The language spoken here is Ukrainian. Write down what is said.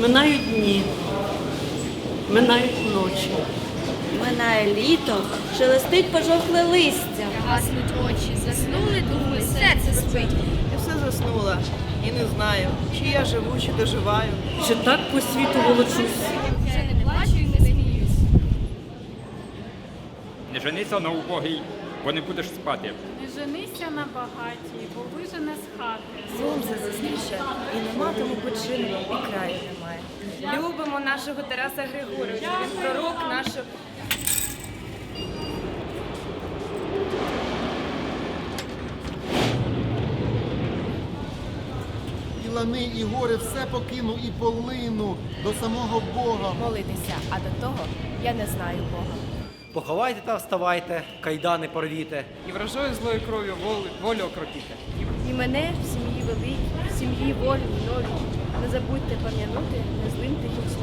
Минають дні, минають ночі. Минає літо, шелестить пожовкле листя. Гаснуть очі, заснули думи, серце спить. Я все заснула і не знаю, чи я живу, чи доживаю. Чи так по світу волочусь? Вже не плачу і не сміюсь. Не женися на убогий, бо не будеш спати. Не женися на багатій, бо вижене з хати. Сонце засвіче, і нема тому починку, і краю немає. Любимо нашого Тараса Григоровича, він пророк нашого. І лани, і гори, все покину, і полину до самого Бога. Молитися, а до того я не знаю Бога. Поховайте та вставайте, кайдани порвіте. І вражою злою кров'ю волю, волю окропіте. І мене в сім'ї великій, в сім'ї волі нові. Не забудьте пам'ятати, незлим тихим словом.